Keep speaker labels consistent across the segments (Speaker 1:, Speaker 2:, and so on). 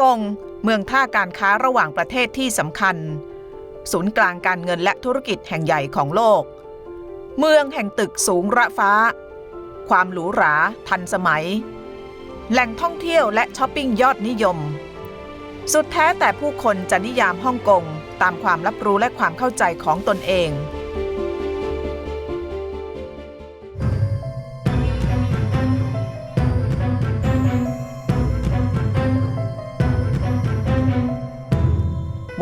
Speaker 1: กง เมืองท่าการค้าระหว่างประเทศที่สำคัญ ศูนย์กลางการเงินและธุรกิจแห่งใหญ่ของโลก เมืองแห่งตึกสูงระฟ้า ความหรูหราทันสมัย แหล่งท่องเที่ยวและช้อปปิ้งยอดนิยม สุดแท้แต่ผู้คนจะนิยามฮ่องกงตามความรับรู้และความเข้าใจของตนเอง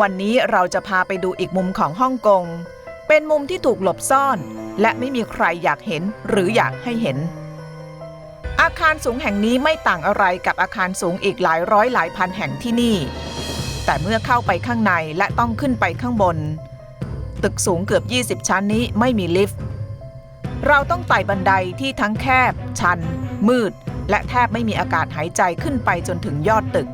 Speaker 1: วันนี้เราจะพาไปดูอีกมุมของฮ่องกง เป็นมุมที่ถูกหลบซ่อน และไม่มีใครอยากเห็นหรืออยากให้เห็น อาคารสูงแห่งนี้ไม่ต่างอะไรกับอาคารสูงอีกหลายร้อยหลายพันแห่งที่นี่ แต่เมื่อเข้าไปข้างในและต้องขึ้นไปข้างบน ตึกสูงเกือบ 20 ชั้นนี้ไม่มีลิฟต์ เราต้องไต่บันไดที่ทั้งแคบ ชัน มืด และแทบไม่มีอากาศหายใจขึ้นไปจนถึงยอดตึก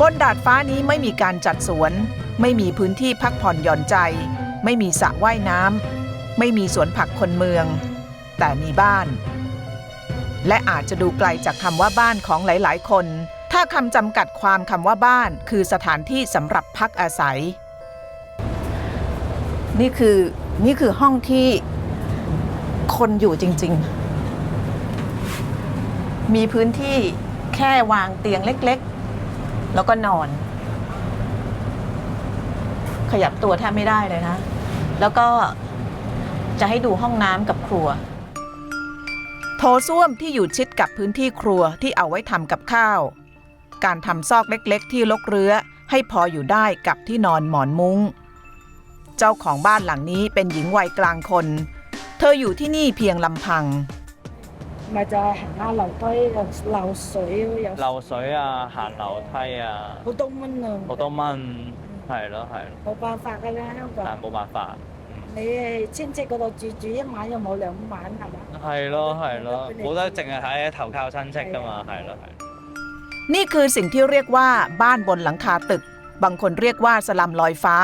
Speaker 1: บนดาดฟ้านี้ไม่มีการจัดสวน ไม่มีพื้นที่พักผ่อนหย่อนใจ ไม่มีสระว่ายน้ำไม่มีสวนผักคนเมือง แต่มีบ้าน และอาจจะดูไกลจากคำว่าบ้านของหลาย ๆ คน ถ้าคำจำกัดความคำว่าบ้าน คือสถานที่สำหรับพักอาศัย นี่คือนี่คือห้องที่คนอยู่จริง ๆ มีพื้นที่แค่วางเตียงเล็กๆ แล้วก็นอน ขยับตัวแทบไม่ได้เลยนะ แล้วก็จะให้ดูห้องน้ำกับครัว โถส้วมที่อยู่ชิดกับพื้นที่ครัวที่เอาไว้ทำกับข้าว การทำซอกเล็กๆ ที่ลกเรื้อให้พออยู่ได้กับที่นอนหมอนมุง้ง เจ้าของบ้านหลังนี้เป็นหญิงวัยกลางคน เธออยู่ที่นี่เพียงลำพัง
Speaker 2: 咪就系行下楼梯又漏水，有
Speaker 3: 流水啊，行楼梯啊，
Speaker 2: 好多蚊啊！
Speaker 3: 好多蚊，系咯系咯，
Speaker 2: 冇办法㗎啦，香
Speaker 3: 但系
Speaker 2: 港。
Speaker 3: 冇办法。
Speaker 2: 你系亲戚嗰度住住一晚又冇两晚系嘛？
Speaker 3: 系咯系咯，冇得净系喺投靠亲戚㗎嘛，系咯系。
Speaker 1: นี่คือสิ่งที่เรียกว่าบ้านบนหลังคาตึก บางคนเรียกว่าสลัมลอยฟ้า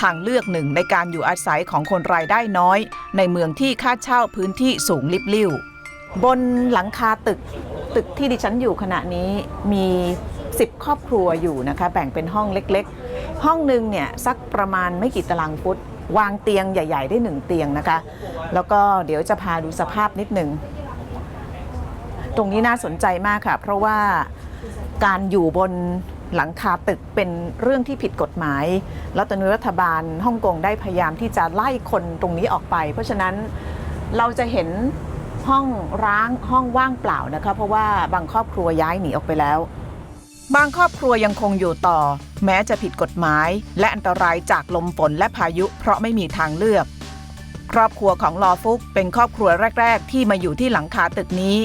Speaker 1: ทางเลือกหนึ่งในการอยู่อาศัยของคนรายได้น้อย ในเมืองที่ค่าเช่าพื้นที่สูงลิบลิ่ว บนหลังคาตึกตึกที่ดิฉันอยู่ขณะนี้มี 10 ครอบครัวอยู่นะคะ แบ่งเป็นห้องเล็กๆ ห้องหนึ่งเนี่ยสักประมาณไม่กี่ตารางฟุต วางเตียงใหญ่ ๆ ได้หนึ่งเตียงนะคะ แล้วก็เดี๋ยวจะพาดูสภาพนิดหนึ่งตรงนี้น่าสนใจมากค่ะ เพราะว่าการอยู่บนหลังคาตึกเป็นเรื่องที่ผิดกฎหมาย แล้วตอนนี้รัฐบาลฮ่องกงได้พยายามที่จะไล่คนตรงนี้ออกไป เพราะฉะนั้นเราจะเห็น ห้องร้างห้องว่างเปล่านะคะเพราะว่าบางครอบครัวย้ายหนีออกไปแล้ว บางครอบครัวยังคงอยู่ต่อ แม้จะผิดกฎหมาย และอันตรายจากลมฝนและพายุเพราะไม่มีทางเลือก ครอบครัวของลอฟุกเป็นครอบครัวแรก ๆ ที่มาอยู่ที่หลังคาตึกนี้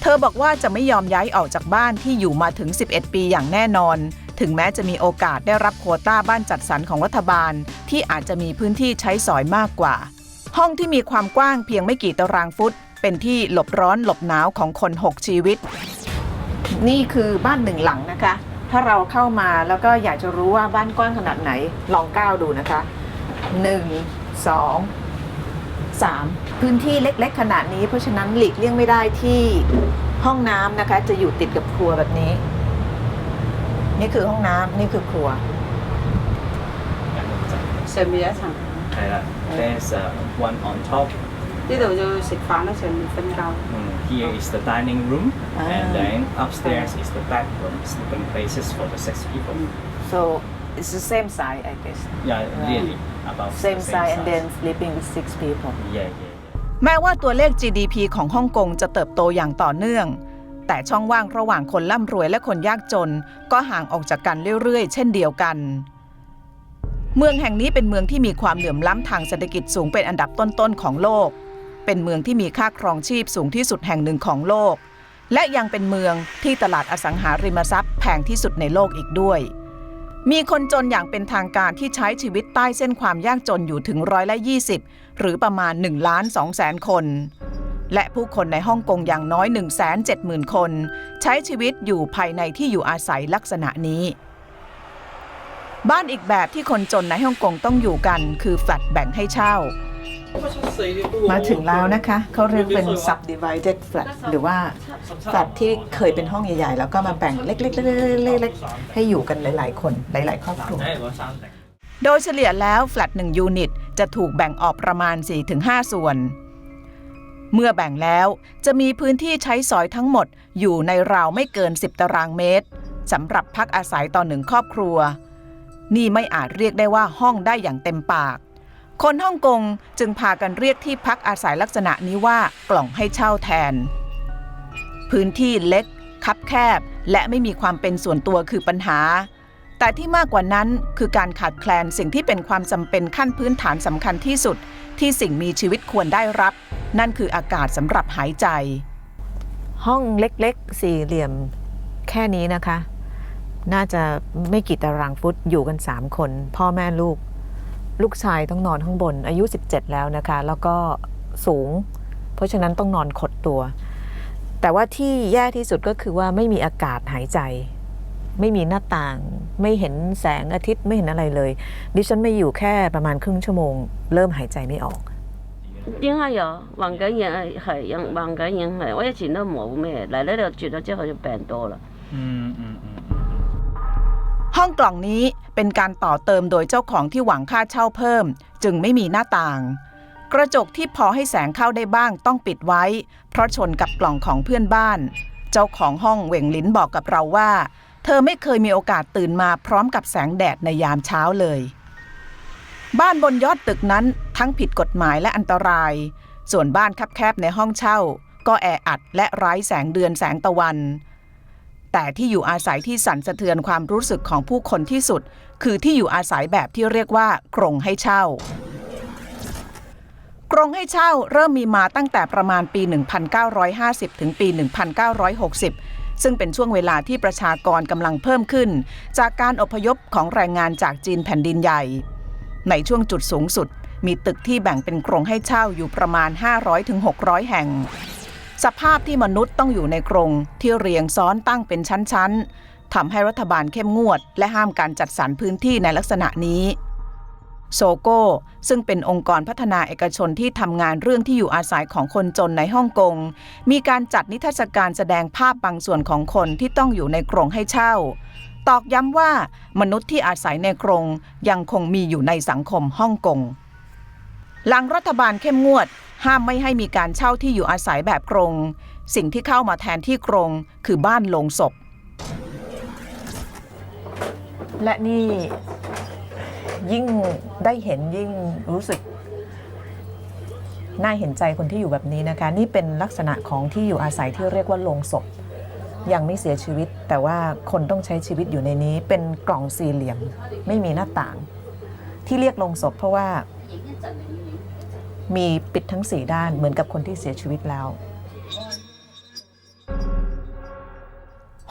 Speaker 1: เธอบอกว่าจะไม่ยอมย้ายออกจากบ้านที่อยู่มาถึง 11 ปีอย่างแน่นอน ถึงแม้จะมีโอกาสได้รับโควต้าบ้านจัดสรรของรัฐบาล ที่อาจจะมีพื้นที่ใช้สอยมากกว่าห้องที่มีความกว้างเพียงไม่กี่ตารางฟุต เป็นที่หลบร้อนหลบหนาวของคน 6 ชีวิต นี่คือบ้านหนึ่งหลังนะคะ ถ้าเราเข้ามาแล้วก็อยากจะรู้ว่าบ้านกว้างขนาดไหนลองก้าวดูนะคะ1 2 3 พื้นที่เล็กๆ ขนาดนี้ เพราะฉะนั้นหลีกเลี่ยงไม่ได้ที่ห้องน้ำนะคะ จะอยู่ติดกับครัวแบบนี้ นี่คือห้องน้ำนี่คือครัว
Speaker 3: Sembilan. Kayak there's one on top
Speaker 4: Dito yung sit paano sa different
Speaker 3: room. Here is the dining room
Speaker 1: ah.
Speaker 3: and then upstairs is the platform, sleeping places for the six people.
Speaker 1: So it's the same size, I guess.
Speaker 3: Yeah, really. About same, the
Speaker 1: same size,
Speaker 3: size and
Speaker 1: then sleeping with six people.
Speaker 3: Yeah, yeah.
Speaker 1: แม้ว่าตัวเลข GDP ของฮ่องกงจะเติบโตอย่างต่อเนื่อง แต่ช่องว่างระหว่างคนร่ำรวยและคนยากจน ก็ห่างออกจากกันเรื่อยๆ เช่นเดียวกัน เมืองแห่งนี้เป็นเมืองที่มีความเหลื่อมล้ำทางเศรษฐกิจสูงเป็นอันดับต้นๆของโลก เป็นเมืองที่มีค่าครองชีพสูงที่สุดแห่งหนึ่งของโลก และยังเป็นเมืองที่ตลาดอสังหาริมทรัพย์แพงที่สุดในโลกอีกด้วย มีคนจนอย่างเป็นทางการที่ใช้ชีวิตใต้เส้นความยากจนอยู่ถึงร้อยละ20 หรือประมาณ1ล้าน2แสนคน และผู้คนในฮ่องกงอย่างน้อย 1 7 0 0 0 0 คน ใช้ชีวิตอยู่ภายในที่อยู่อาศัยลักษณะนี้บ้านอีกแบบที่คนจนในฮ่องกงต้องอยู่กันคือแฟลตแบ่งให้เช่า มาถึงแล้วนะคะเขาเรียกเป็น subdivided flat หรือว่า flat ที่เคยเป็นห้องใหญ่ๆ แล้วก็มาแบ่งเล็กๆๆๆๆให้อยู่กันหลายๆ คนหลายๆ ครอบครัว โดยเฉลี่ยแล้วแฟลต1ยูนิตจะถูกแบ่งออกประมาณ 4-5 ส่วน เมื่อแบ่งแล้วจะมีพื้นที่ใช้สอยทั้งหมดอยู่ในราวไม่เกิน 10 ตารางเมตรสำหรับพักอาศัยต่อหนึ่งครอบครัว นี่ไม่อาจเรียกได้ว่าห้องได้อย่างเต็มปาก คนฮ่องกงจึงพากันเรียกที่พักอาศัยลักษณะนี้ว่ากล่องให้เช่าแทน พื้นที่เล็ก คับแคบ และไม่มีความเป็นส่วนตัวคือปัญหา แต่ที่มากกว่านั้นคือการขาดแคลนสิ่งที่เป็นความจำเป็นขั้นพื้นฐานสำคัญที่สุด ที่สิ่งมีชีวิตควรได้รับ นั่นคืออากาศสำหรับหายใจ ห้องเล็กๆ สี่เหลี่ยมแค่นี้นะคะ น่าจะไม่กี่ตารางฟุตอยู่กัน 3 คน พ่อแม่ลูก ลูกชายต้องนอนข้างบนอายุ 17 แล้วนะคะ แล้วก็สูง เพราะฉะนั้นต้องนอนขดตัว แต่ว่าที่แย่ที่สุดก็คือว่าไม่มีอากาศหายใจ ไม่มีหน้าต่าง ไม่เห็นแสงอาทิตย์ไม่เห็นอะไรเลย ดิฉันไม่อยู่แค่ประมาณครึ่งชั่วโมง เริ่มหายใจไม่ออก
Speaker 5: 应该有黄紧嘢系系黄紧嘢系，我以前都冇咩，嚟呢度住咗之后就病多啦。
Speaker 3: 嗯嗯嗯。
Speaker 1: ห้องกล่องนี้เป็นการต่อเติมโดยเจ้าของที่หวังค่าเช่าเพิ่ม จึงไม่มีหน้าต่าง กระจกที่พอให้แสงเข้าได้บ้างต้องปิดไว้ เพราะชนกับกล่องของเพื่อนบ้าน เจ้าของห้องเหว่งลิ้นบอกกับเราว่า เธอไม่เคยมีโอกาสตื่นมาพร้อมกับแสงแดดในยามเช้าเลย บ้านบนยอดตึกนั้นทั้งผิดกฎหมายและอันตราย ส่วนบ้านคับแคบในห้องเช่า ก็แออัดและไร้แสงเดือนแสงตะวัน แต่ที่อยู่อาศัยที่สั่นสะเทือนความรู้สึกของผู้คนที่สุด คือที่อยู่อาศัยแบบที่เรียกว่ากรงให้เช่ากรงให้เช่าเริ่มมีมาตั้งแต่ประมาณปี 1950 ถึงปี 1960 ซึ่งเป็นช่วงเวลาที่ประชากรกำลังเพิ่มขึ้น จากการอพยพของแรงงานจากจีนแผ่นดินใหญ่ ในช่วงจุดสูงสุด มีตึกที่แบ่งเป็นกรงให้เช่าอยู่ประมาณ 500-600 แห่ง สภาพที่มนุษย์ต้องอยู่ในกรงที่เรียงซ้อนตั้งเป็นชั้นๆทำให้รัฐบาลเข้มงวด และห้ามการจัดสรรพื้นที่ในลักษณะนี้โซโก้ซึ่งเป็นองค์กรพัฒนาเอกชนที่ทำงานเรื่องที่อยู่อาศัยของคนจนในฮ่องกง มีการจัดนิทรรศการแสดงภาพบางส่วนของคนที่ต้องอยู่ในกรงให้เช่า ตอกย้ำว่ามนุษย์ที่อาศัยในกรงยังคงมีอยู่ในสังคมฮ่องกง หลังรัฐบาลเข้มงวด ห้ามไม่ให้มีการเช่าที่อยู่อาศัยแบบกรง สิ่งที่เข้ามาแทนที่กรงคือบ้านโลงศพ และนี่ยิ่งได้เห็นยิ่งรู้สึกน่าเห็นใจคนที่อยู่แบบนี้นะคะ นี่เป็นลักษณะของที่อยู่อาศัยที่เรียกว่าโลงศพ ยังไม่เสียชีวิต แต่ว่าคนต้องใช้ชีวิตอยู่ในนี้ เป็นกล่องสี่เหลี่ยม ไม่มีหน้าต่าง ที่เรียกโลงศพเพราะว่า มีปิดทั้งสี่ด้านเหมือนกับคนที่เสียชีวิตแล้ว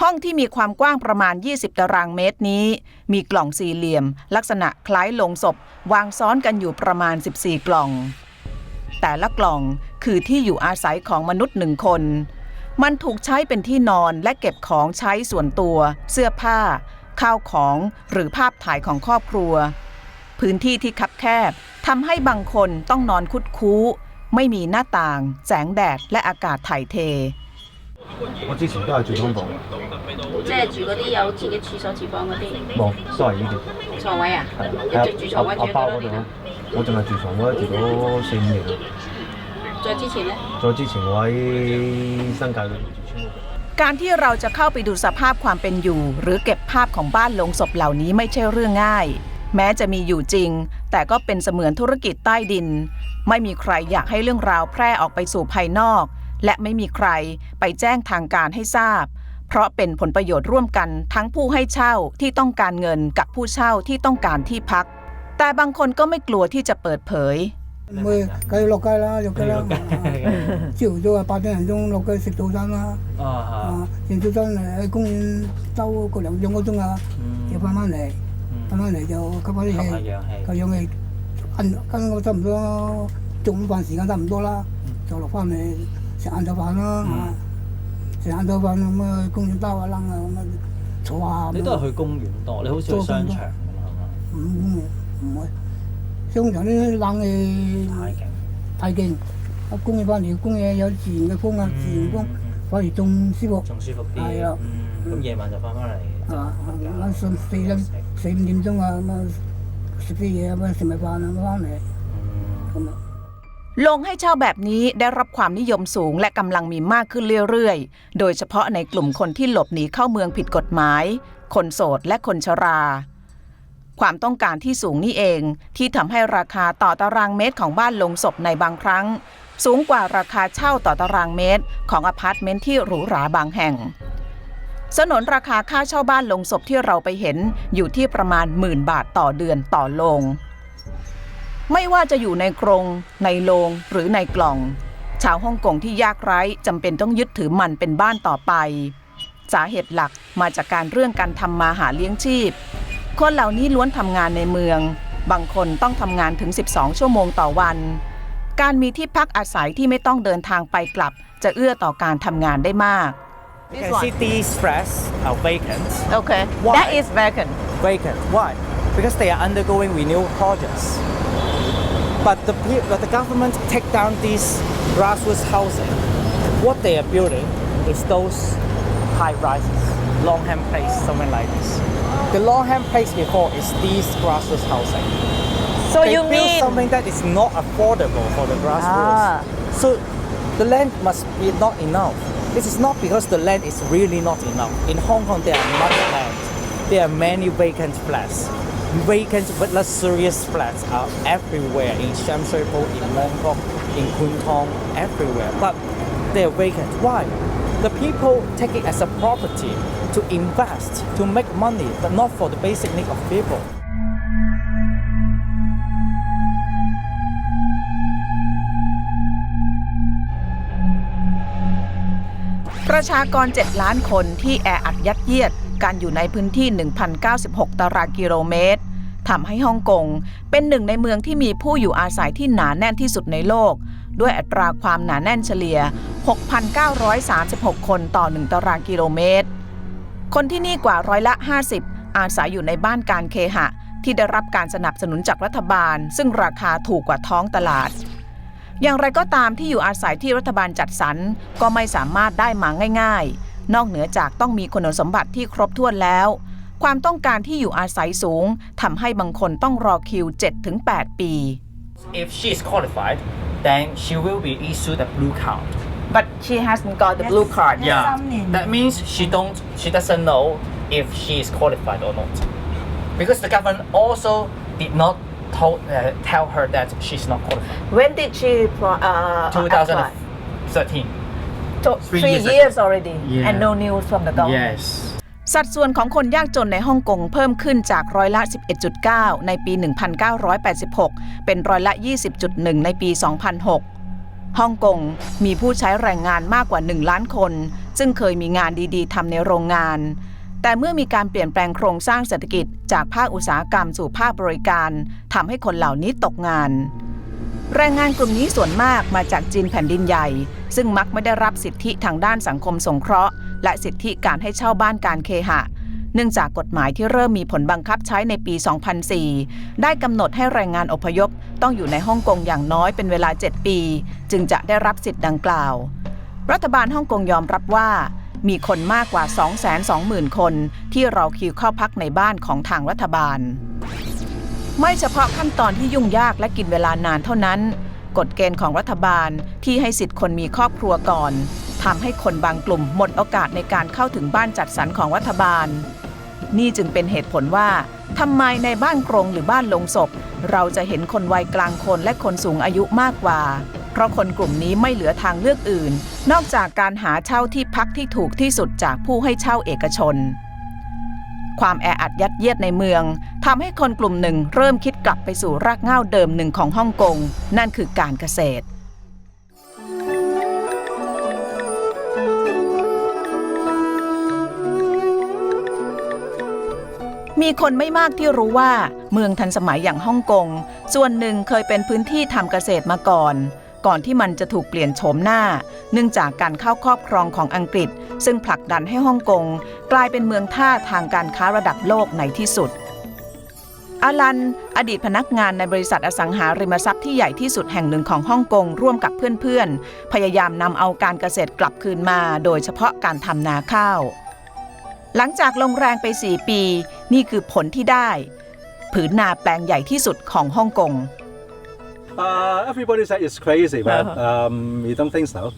Speaker 1: ห้องที่มีความกว้างประมาณ 20 ตารางเมตรนี้ มีกล่องสี่เหลี่ยม ลักษณะคล้ายโลงศพ วางซ้อนกันอยู่ประมาณ 14 กล่อง แต่ละกล่องคือที่อยู่อาศัยของมนุษย์หนึ่งคน มันถูกใช้เป็นที่นอนและเก็บของใช้ส่วนตัว เสื้อผ้า ข้าวของหรือภาพถ่ายของครอบครัว พื้นที่ที่คับแคบทำให้บางคนต้องนอนคุดคู้ ไม่มีหน้าต่าง แสงแดดและอากาศถ่ายเท
Speaker 6: 我之前都系住劏房，
Speaker 5: 即系住嗰啲有自己厕所、厨房嗰啲
Speaker 6: 冇都系呢啲，
Speaker 5: 床位啊？
Speaker 6: 系
Speaker 5: 一直住床位住
Speaker 6: 阿包嗰度
Speaker 5: 咗几多年啊？，
Speaker 6: 我净系住床位住咗四五年。
Speaker 5: 再之前咧？
Speaker 6: 再之前我喺新界嗰度住村屋。
Speaker 1: การที่เราจะเข้าไปดูสภาพความเป็นอยู่ หรือเก็บภาพของบ้านลงศพเหล่านี้ไม่ใช่เรื่องง่าย แม้จะมีอยู่จริง แต่ก็เป็นเสมือนธุรกิจใต้ดิน ไม่มีใครอยากให้เรื่องราวแพร่ออกไปสู่ภายนอก และไม่มีใครไปแจ้งทางการให้ทราบ เพราะเป็นผลประโยชน์ร่วมกันทั้งผู้ให้เช่าที่ต้องการเงินกับผู้เช่าที่ต้องการที่พัก แต่บางคนก็ไม่กลัวที่จะเปิดเผย
Speaker 7: mới cái lọc แล้ là lọc cái là chịu cho bà thế này trong lọc cái xịt tủ tan là xịt
Speaker 3: tủ
Speaker 7: tan này cũng tao có lọc trong cái tung là chịu bà mà này 鐘啊，又翻返嚟，翻返嚟就吸翻啲
Speaker 3: 吸下
Speaker 7: 氣，
Speaker 3: 氧氣。
Speaker 7: 吸氧氣，跟跟我差唔多中午飯時間差唔多啦，就落翻嚟食晏晝飯啦，啊食晏晝飯咁啊公園兜下躝啊咁啊坐下咁啊
Speaker 3: 你都係去公園多，你好少去商場咁係嘛？
Speaker 7: 唔唔唔會，商場啲冷氣
Speaker 3: 太勁。
Speaker 7: 太勁。啊，工業翻嚟，工業有自然嘅風啊，自然風反而仲舒服，
Speaker 3: 仲舒服啲。
Speaker 7: 係啊
Speaker 3: 嗯，咁夜晚就翻返嚟。
Speaker 7: man som stilen, sim dim
Speaker 1: dong ลงให้เช่าแบบนี้ได้รับความนิยมสูงและกำลังมีมากขึ้นเรื่อยๆ โดยเฉพาะในกลุ่มคนที่หลบหนีเข้าเมืองผิดกฎหมาย คนโสดและคนชรา ความต้องการที่สูงนี่เองที่ทำให้ราคาต่อตารางเมตรของบ้านลงศพในบางครั้ง สูงกว่าราคาเช่าต่อตารางเมตร ของอพาร์ตเมนต์ที่หรูหราบางแห่ง สนนราคาค่าเช่าบ้านลงศพที่เราไปเห็นอยู่ที่ประมาณหมื่นบาทต่อเดือนต่อโรงไม่ว่าจะอยู่ในกรง ในโรงหรือในกล่อง ชาวฮ่องกงที่ยากไร้จำเป็นต้องยึดถือมันเป็นบ้านต่อไป สาเหตุหลักมาจากการเรื่องการทำมาหาเลี้ยงชีพ คนเหล่านี้ล้วนทำงานในเมือง บางคนต้องทำงานถึง 12 ชั่วโมงต่อวัน การมีที่พักอาศัยที่ไม่ต้องเดินทางไปกลับ จะเอื้อต่อการทำงานได้มาก
Speaker 3: You can see these flats are vacant.
Speaker 1: Okay
Speaker 3: Why?
Speaker 1: that is vacant
Speaker 3: Vacant. Why? Because they are undergoing renewal projects. But the but the government take down these grassroots housing. What they are building is those high rises, Longham Place, something like this. The Longham Place before is these grassroots housing.
Speaker 1: so
Speaker 3: they
Speaker 1: you
Speaker 3: build
Speaker 1: mean
Speaker 3: something that is not affordable for the grassroots.
Speaker 1: Ah.
Speaker 3: So the land must be not enough. This is not because the land is really not enough. In Hong Kong, there are much land. There are many vacant flats. Vacant but luxurious flats are everywhere in Sham Shui Po, in Mong in Kwun Tong, everywhere. But they are vacant. Why? The people take it as a property to invest, to make money, but not for the basic need of people.
Speaker 1: ประชากร 7 ล้านคนที่แออัดยัดเยียดการอยู่ในพื้นที่ 1,096 ตารางกิโลเมตรทำให้ฮ่องกงเป็นหนึ่งในเมืองที่มีผู้อยู่อาศัยที่หนาแน่นที่สุดในโลก ด้วยอัตราความหนาแน่นเฉลี่ย 6,936 คนต่อ 1 ตารางกิโลเมตร คนที่นี่กว่าร้อยละ 50 อาศัยอยู่ในบ้านการเคหะ ที่ได้รับการสนับสนุนจากรัฐบาล ซึ่งราคาถูกกว่าท้องตลาด อย่างไรก็ตามที่อยู่อาศัยที่รัฐบาลจัดสรรก็ไม่สามารถได้มาง่ายๆ นอกเหนือจากต้องมีคุณสมบัติที่ครบถ้วนแล้ว ความต้องการที่อยู่อาศัยสูงทำให้บางคนต้องรอคิว 7-8 ปี
Speaker 3: If she is qualified, then she will be issued a blue card.
Speaker 1: but she hasn't got the blue card
Speaker 3: Yeah, that means she don't, she doesn't know if she is qualified or not, because the government also did not told, uh, tell her that she's not qualified.
Speaker 1: when did she uh,
Speaker 3: 2013.
Speaker 1: three
Speaker 3: years ago.
Speaker 1: years already
Speaker 3: Yeah.
Speaker 1: and no news from the government
Speaker 3: Yes.
Speaker 1: สัดส่วนของคนยากจนในฮ่องกงเพิ่มขึ้นจากร้อยละ 11.9 ในปี 1986 เป็นร้อยละ 20.1 ในปี 2006 ฮ่องกงมีผู้ใช้แรงงานมากกว่า 1 ล้านคน ซึ่งเคยมีงานดีๆทำในโรงงาน แต่เมื่อมีการเปลี่ยนแปลงโครงสร้างเศรษฐกิจ จากภาคอุตสาหกรรมสู่ภาคบริการทำให้คนเหล่านี้ตกงาน แรงงานกลุ่มนี้ส่วนมากมาจากจีนแผ่นดินใหญ่ ซึ่งมักไม่ได้รับสิทธิทางด้านสังคมสงเคราะห์ และสิทธิการให้เช่าบ้านการเคหะ เนื่องจากกฎหมายที่เริ่มมีผลบังคับใช้ในปี 2004 ได้กำหนดให้แรงงานอพยพต้องอยู่ในฮ่องกงอย่างน้อยเป็นเวลา 7 ปี จึงจะได้รับสิทธิ์ดังกล่าว รัฐบาลฮ่องกงยอมรับว่า มีคนมากกว่า 220,000 คน ที่รอคิวเข้าพักในบ้านของทางรัฐบาล ไม่เฉพาะขั้นตอนที่ยุ่งยากและกินเวลานานเท่านั้น กฎเกณฑ์ของรัฐบาลที่ให้สิทธิ์คนมีครอบครัวก่อนทำให้คนบางกลุ่มหมดโอกาสในการเข้าถึงบ้านจัดสรรของรัฐบาล นี่จึงเป็นเหตุผลว่าทำไมในบ้านกรงหรือบ้านลงศพ เราจะเห็นคนวัยกลางคนและคนสูงอายุมากกว่า เพราะคนกลุ่มนี้ไม่เหลือทางเลือกอื่น นอกจากการหาเช่าที่พักที่ถูกที่สุดจากผู้ให้เช่าเอกชน ความแออัดยัดเยียดในเมืองทำให้คนกลุ่มหนึ่งเริ่มคิดกลับไปสู่รากเหง้าเดิมหนึ่งของฮ่องกง นั่นคือการเกษตรมีคนไม่มากที่รู้ว่าเมืองทันสมัยอย่างฮ่องกง ส่วนหนึ่งเคยเป็นพื้นที่ทำเกษตรมาก่อน ก่อนที่มันจะถูกเปลี่ยนโฉมหน้า เนื่องจากการเข้าครอบครองของอังกฤษ ซึ่งผลักดันให้ฮ่องกงกลายเป็นเมืองท่าทางการค้าระดับโลกในที่สุดอาลัน อดีตพนักงานในบริษัทอสังหาริมทรัพย์ที่ใหญ่ที่สุดแห่งหนึ่งของฮ่องกงร่วมกับเพื่อนๆ พยายามนำเอาการเกษตรกลับคืนมา โดยเฉพาะการทำนาข้าว หลังจากลงแรงไป 4 ปี นี่คือผลที่ได้ ผืนนาแปลงใหญ่ที่สุดของฮ่องกง
Speaker 8: Uh, everybody said it's crazy, but um, we don't think so.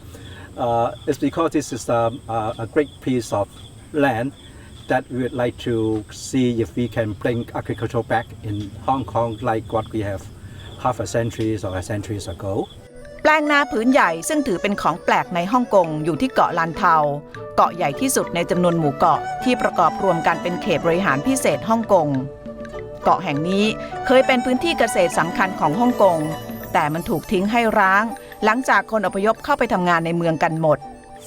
Speaker 8: Uh, it's because this is um, uh, a great piece of land that we would like to see if we can bring agriculture back in Hong Kong like what we have half a century or a centuries ago.
Speaker 1: แปลงนาผืนใหญ่ซึ่งถือเป็นของแปลกในฮ่องกงอยู่ที่เกาะลันเทา เกาะใหญ่ที่สุดในจำนวนหมู่เกาะที่ประกอบรวมกันเป็นเขตบริหารพิเศษฮ่องกง เกาะแห่งนี้เคยเป็นพื้นที่เกษตรสำคัญของฮ่องกง แต่มันถูกทิ้งให้ร้าง หลังจากคนอพยพเข้าไปทำงานในเมืองกันหมด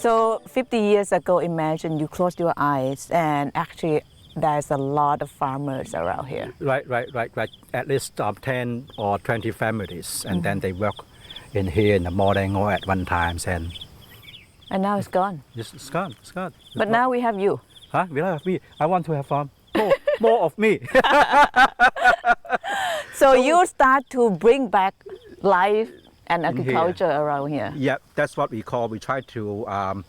Speaker 9: So 50 years ago, imagine you close your eyes and actually there's a lot of farmers around here.
Speaker 8: Right, right, right, right. At least um, 10 or 20 families, and then they work in here in the morning or at one time, and
Speaker 9: And now it's gone.
Speaker 8: it's, it's gone, it's gone. It's
Speaker 9: But
Speaker 8: not-
Speaker 9: now we have you.
Speaker 8: Huh? We don't have me. I want to have um, more, of me.
Speaker 9: So you start to bring back life and
Speaker 8: here.
Speaker 9: agriculture around here.
Speaker 8: yeah, that's what we call. We try to um,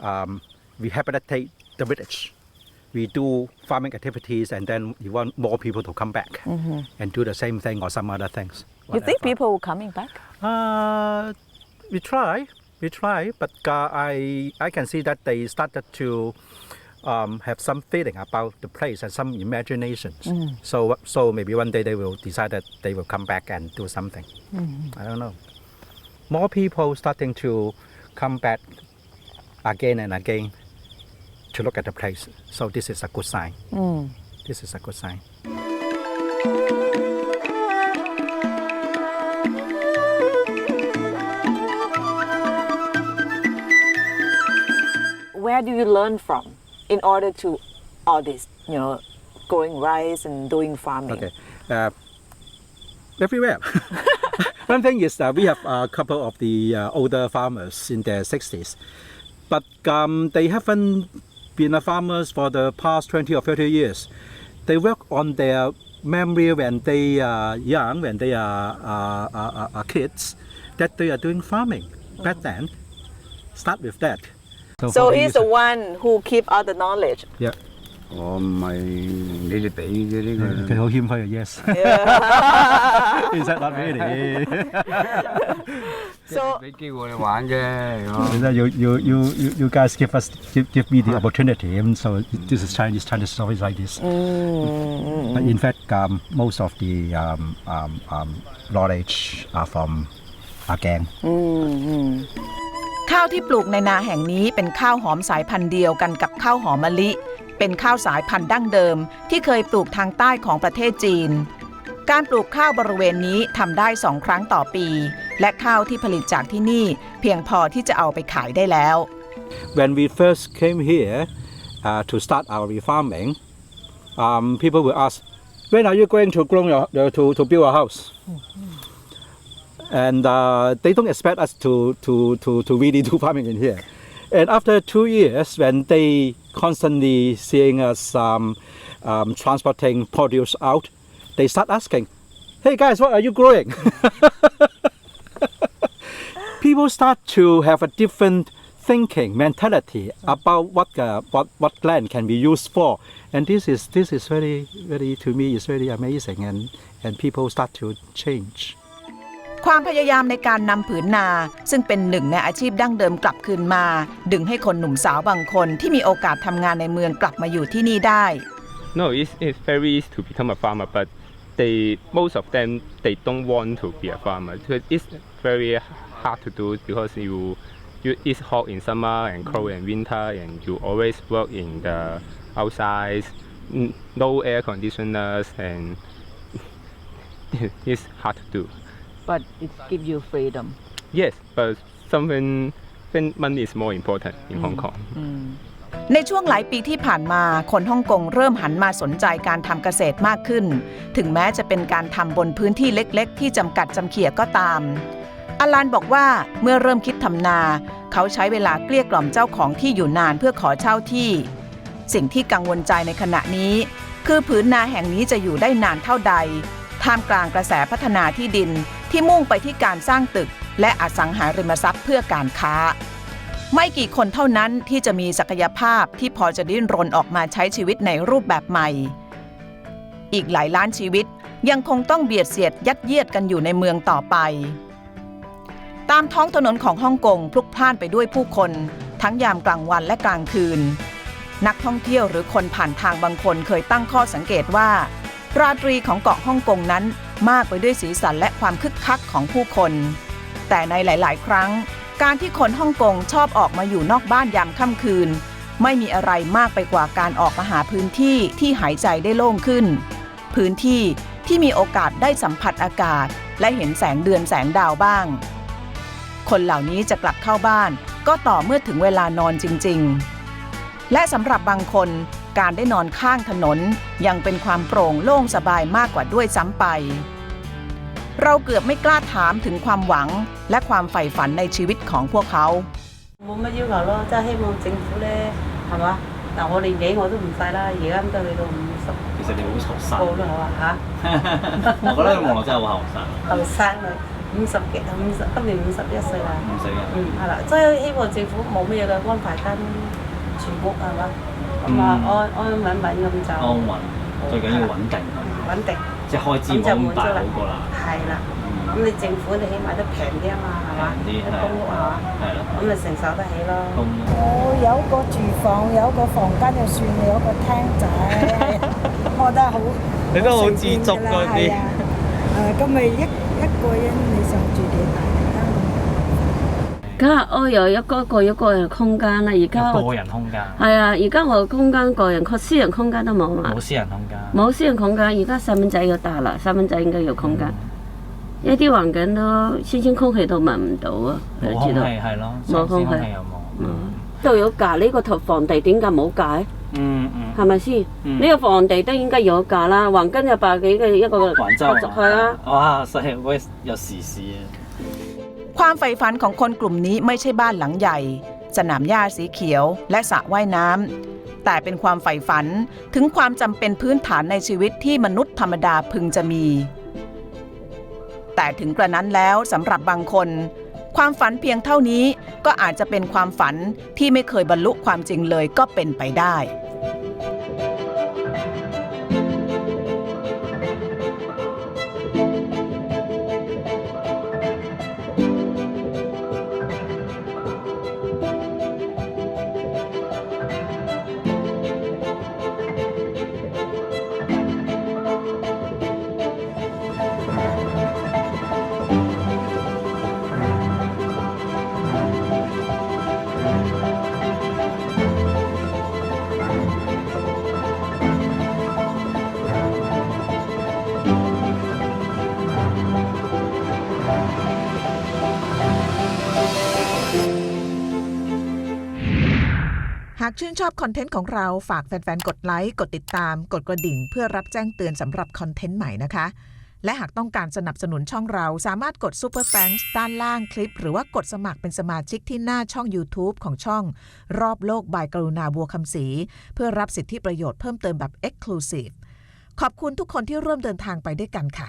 Speaker 8: um, rehabilitate the village. We do farming activities, and then we want more people to come back and do the same thing or some other things.
Speaker 9: You think people will coming back?
Speaker 8: Uh, we try, we try, but uh, I I can see that they started to um, have some feeling about the place and some imaginations. Mm. So so maybe one day they will decide that they will come back and do something. Mm-hmm. I don't know. More people starting to come back again and again to look at the place. So this is a good sign. Mm. This is a good sign.
Speaker 9: Where do you learn from in order to all this, you know, growing rice and doing farming?
Speaker 8: Okay. Uh, everywhere. One thing is that we have a couple of the uh, older farmers in their 60s, but um, they haven't been a farmers for the past 20 or 30 years. They work on their memory when they are young, when they are, uh, are, are kids, that they are doing farming back then. Start with that.
Speaker 9: So
Speaker 8: for the
Speaker 9: he's the
Speaker 8: user-
Speaker 9: one who keep all the knowledge.
Speaker 8: Yeah.
Speaker 10: 我唔系你哋俾嘅呢个。
Speaker 8: 佢好谦虚嘅 yes。其实 not really。
Speaker 9: So
Speaker 10: 俾机会我哋玩啫，系嘛
Speaker 8: You, you, you, you, you guys give us give, give me the opportunity, and so this is Chinese Chinese stories like this. But in fact, um, most of the um, um, um, knowledge are from Agang.
Speaker 1: ข้าวที่ปลูกในนาแห่งนี้เป็นข้าวหอมสายพันธุ์เดียวกันกับข้าวหอมมะลิ เป็นข้าวสายพันธุ์ดั้งเดิม ที่เคยปลูกทางใต้ของประเทศจีน การปลูกข้าวบริเวณนี้ทำได้สองครั้งต่อปี และข้าวที่ผลิตจากที่นี่ เพียงพอที่จะเอาไปขายได้แล้ว
Speaker 8: When we first came here uh, to start our farming, um, people will ask, "When are you going to grow your, uh, to to build a house?" And uh, they don't expect us to, to, to, to really do farming in here. And after two years, when they constantly seeing us um, um, transporting produce out, they start asking, "Hey guys, what are you growing?" People start to have a different thinking mentality about what uh, what what land can be used for, and this is this is very very to me is very amazing, and and people start to change.
Speaker 1: ความพยายามในการนำผืนนา ซึ่งเป็นหนึ่งในอาชีพดั้งเดิมกลับคืนมา ดึงให้คนหนุ่มสาวบางคนที่มีโอกาสทำงานในเมืองกลับมาอยู่ที่นี่ได้
Speaker 11: No, it's, it's very easy to become a farmer, but they most of them they don't want to be a farmer. So It's very hard to do because you you it's hot in summer and cold in winter, and you always work in the outside, no air conditioners, and it's hard to do.
Speaker 9: But it give you freedom.
Speaker 11: Yes, but something when money is more important in Hong Kong.
Speaker 1: ในช่วงหลายปีที่ผ่านมาคนฮ่องกงเริ่มหันมาสนใจการทำเกษตรมากขึ้น ถึงแม้จะเป็นการทำบนพื้นที่เล็กๆ ที่จำกัดจำเขี่ยก็ตาม อลันบอกว่าเมื่อเริ่มคิดทำนา เขาใช้เวลาเกลี้ยกล่อมเจ้าของที่อยู่นานเพื่อขอเช่าที่ สิ่งที่กังวลใจในขณะนี้ คือผืนนาแห่งนี้จะอยู่ได้นานเท่าใด ท่ามกลางกระแสพัฒนาที่ดิน ที่มุ่งไปที่การสร้างตึก และอสังหาริมทรัพย์เพื่อการค้า ไม่กี่คนเท่านั้นที่จะมีศักยภาพที่พอจะดิ้นรนออกมาใช้ชีวิตในรูปแบบใหม่ อีกหลายล้านชีวิตยังคงต้องเบียดเสียดยัดเยียดกันอยู่ในเมืองต่อไป ตามท้องถนนของฮ่องกงพลุกพล่านไปด้วยผู้คน ทั้งยามกลางวันและกลางคืน นักท่องเที่ยวหรือคนผ่านทางบางคนเคยตั้งข้อสังเกตว่า ราตรีของเกาะฮ่องกงนั้นมากไปด้วยสีสันและความคึกคักของผู้คน แต่ในหลาย ๆ ครั้ง การที่คนฮ่องกงชอบออกมาอยู่นอกบ้านยามค่ำคืน ไม่มีอะไรมากไปกว่าการออกมาหาพื้นที่ที่หายใจได้โล่งขึ้น พื้นที่ที่มีโอกาสได้สัมผัสอากาศ และเห็นแสงเดือนแสงดาวบ้าง คนเหล่านี้จะกลับเข้าบ้าน ก็ต่อเมื่อถึงเวลานอนจริง ๆ และสำหรับบางคน การได้นอนข้างถนน ยังเป็นความโปร่งโล่งสบายมากกว่าด้วยซ้ำไป เราเกือบไม่กล้าถามถึงความหวังและความใฝ่ฝันในชีวิตของพวกเขา
Speaker 4: 冇乜要求咯，即系希望政府咧，系嘛？嗱，我年纪我都唔细啦，而家咁到你到五十
Speaker 3: 其实你好后生
Speaker 4: 个啦，系嘛吓？
Speaker 3: 我觉得你望落真系好后生，
Speaker 4: 后生啦，五十几，五十今年五十一岁啦。
Speaker 3: 唔使嘅。
Speaker 4: 嗯，系啦，即系希望政府冇乜嘢嘅安排跟全屋系嘛？ 咁啊安安穩穩咁就
Speaker 3: 安穩，最緊要穩定，
Speaker 4: 穩定，
Speaker 3: 即係開支冇咁大好過啦。
Speaker 4: 係啦。咁你政府你起碼都平啲啊嘛，係嘛？
Speaker 3: 平啲
Speaker 4: 啲公屋係嘛？
Speaker 3: 係咯，
Speaker 4: 咁咪承受得起咯。
Speaker 3: 公
Speaker 2: 我有個廚房，有個房間就算，有個廳仔，我覺得好。
Speaker 3: 你都好知足嗰啲
Speaker 2: 係啊，誒咁咪一一個人你想住幾大 間？
Speaker 5: 梗係我有一個個一個人空間啦，而家我
Speaker 3: 個人空間，
Speaker 5: 係啊，而家我空間個人，佢私人空間都冇嘛
Speaker 3: 冇，私人空間。
Speaker 5: 冇私人空間，而家細蚊仔要大啦，細蚊仔應該有空間。一啲環境都新鮮空氣都聞唔到啊，你
Speaker 3: 冇空
Speaker 5: 知道？
Speaker 3: 氣係咯，
Speaker 5: 冇空氣
Speaker 3: 新鮮氣又冇。
Speaker 5: 嗯就有價呢個頭房地點解冇價？
Speaker 3: 嗯嗯。
Speaker 5: 係咪先？
Speaker 3: 嗯
Speaker 5: 呢個房地都應該有價啦，橫根有百幾嘅一個
Speaker 3: 環州
Speaker 5: 係啊。
Speaker 3: 哇！細會有時事啊！
Speaker 1: ความใฝ่ฝันของคนกลุ่มนี้ไม่ใช่บ้านหลังใหญ่ สนามหญ้าสีเขียวและสระว่ายน้ำแต่เป็นความใฝ่ฝันถึงความจำเป็นพื้นฐานในชีวิตที่มนุษย์ธรรมดาพึงจะมี แต่ถึงกระนั้นแล้วสำหรับบางคน ความฝันเพียงเท่านี้ก็อาจจะเป็นความฝันที่ไม่เคยบรรลุความจริงเลยก็เป็นไปได้ากชื่นชอบคอนเทนต์ของเราฝากแฟนๆ กดไลค์ กดติดตาม กดกระดิ่ง เพื่อรับแจ้งเตือนสำหรับคอนเทนต์ใหม่นะคะ และหากต้องการสนับสนุนช่องเราสามารถกด Super Thanks ด้านล่างคลิป หรือว่ากดสมัครเป็นสมาชิกที่หน้าช่อง YouTube ของช่อง รอบโลกบายกรุณาบัวคำศรีเพื่อรับสิทธิประโยชน์เพิ่มเติมแบบ Exclusive ขอบคุณทุกคนที่ร่วมเดินทางไปด้วยกันค่ะ